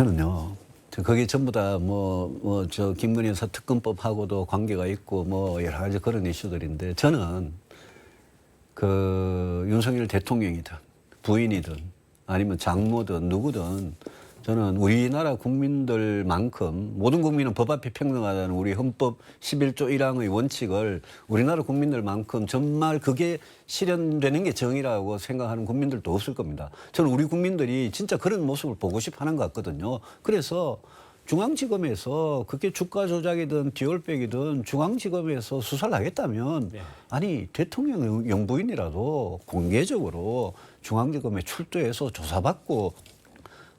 저는요. 저 거기 전부 다 뭐 뭐 저 김건희 여사 특검법하고도 관계가 있고 뭐 여러 가지 그런 이슈들인데 저는 그 윤석열 대통령이든 부인이든 아니면 장모든 누구든 저는 우리나라 국민들만큼 모든 국민은 법 앞에 평등하다는 우리 헌법 11조 1항의 원칙을 우리나라 국민들만큼 정말 그게 실현되는 게 정의라고 생각하는 국민들도 없을 겁니다. 저는 우리 국민들이 진짜 그런 모습을 보고 싶어 하는 것 같거든요. 그래서 중앙지검에서 그게 주가 조작이든 디올백이든 중앙지검에서 수사를 하겠다면 아니 대통령 영부인이라도 공개적으로 중앙지검에 출두해서 조사받고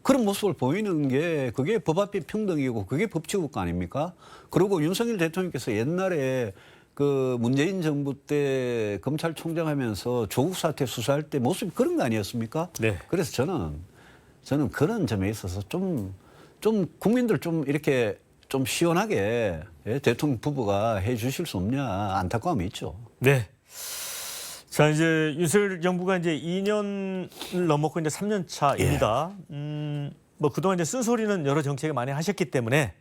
그런 모습을 보이는 게 그게 법 앞에 평등이고 그게 법치국가 아닙니까? 그리고 윤석열 대통령께서 옛날에 그 문재인 정부 때 검찰총장 하면서 조국 사태 수사할 때 모습이 그런 거 아니었습니까? 네. 그래서 저는 저는 그런 점에 있어서 좀, 좀 국민들 좀 이렇게 좀 시원하게 예, 대통령 부부가 해 주실 수 없냐 안타까움이 있죠. 네. 자 이제 윤석열 정부가 이제 2년을 넘었고 이제 3년 차입니다. 음, 뭐 그동안 이제 쓴소리는 여러 정책을 많이 하셨기 때문에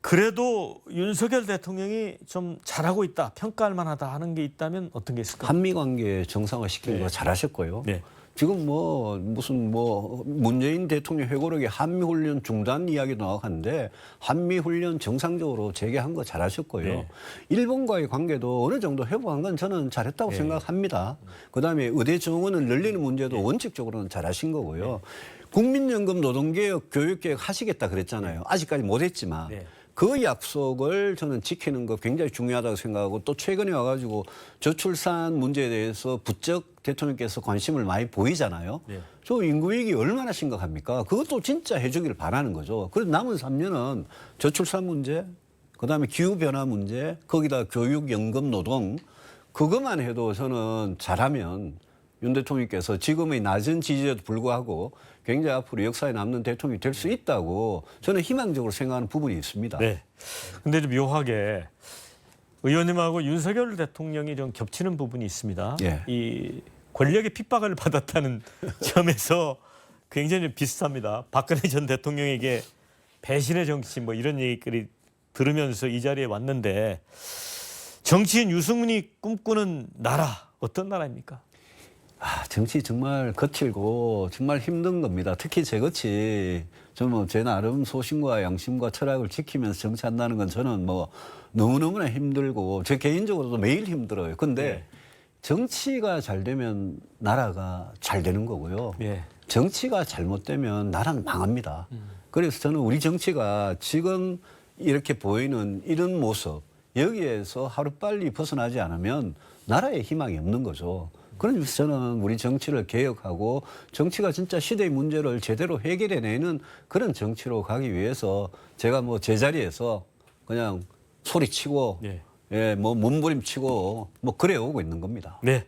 그래도 윤석열 대통령이 좀 잘하고 있다, 평가할 만하다 하는 게 있다면 어떤 게 있을까요? 한미 관계 정상화 시키는 네. 거 잘하셨고요. 네. 지금 뭐 무슨 뭐 문재인 대통령 회고록에 한미 훈련 중단 이야기도 나왔는데 한미 훈련 정상적으로 재개한 거 잘하셨고요. 네. 일본과의 관계도 어느 정도 회복한 건 저는 잘했다고 생각합니다. 그다음에 의대 정원을 늘리는 문제도 원칙적으로는 잘하신 거고요. 국민연금 노동개혁 교육개혁 하시겠다 그랬잖아요. 아직까지 못했지만 네. 그 약속을 저는 지키는 거 굉장히 중요하다고 생각하고 또 최근에 와가지고 저출산 문제에 대해서 부쩍 대통령께서 관심을 많이 보이잖아요. 네. 저 인구위기 얼마나 심각합니까? 그것도 진짜 해주기를 바라는 거죠. 그래서 남은 3년은 저출산 문제, 그 다음에 기후변화 문제, 거기다 교육, 연금, 노동, 그것만 해도 저는 잘하면 윤 대통령께서 지금의 낮은 지지에도 불구하고 굉장히 앞으로 역사에 남는 대통령이 될 수 있다고 저는 희망적으로 생각하는 부분이 있습니다. 네. 근데 좀 묘하게 의원님하고 윤석열 대통령이 좀 겹치는 부분이 있습니다. 예. 이 권력의 핍박을 받았다는 점에서 굉장히 좀 비슷합니다. 박근혜 전 대통령에게 배신의 정치 뭐 이런 얘기들이 들으면서 이 자리에 왔는데 정치인 유승민이 꿈꾸는 나라 어떤 나라입니까? 아, 정치 정말 거칠고 정말 힘든 겁니다. 특히 제것이 저는 제 나름 소신과 양심과 철학을 지키면서 정치한다는 건 저는 뭐 너무너무나 힘들고 제 개인적으로도 매일 힘들어요. 근데 네. 정치가 잘 되면 나라가 잘 되는 거고요. 예. 정치가 잘못되면 나라는 망합니다. 그래서 저는 우리 정치가 지금 이렇게 보이는 이런 모습 여기에서 하루빨리 벗어나지 않으면 나라에 희망이 없는 거죠. 그래서 저는 우리 정치를 개혁하고 정치가 진짜 시대의 문제를 제대로 해결해내는 그런 정치로 가기 위해서 제가 뭐 제자리에서 그냥 소리치고 예. 예, 뭐 몸부림치고 뭐 그래 오고 있는 겁니다. 네.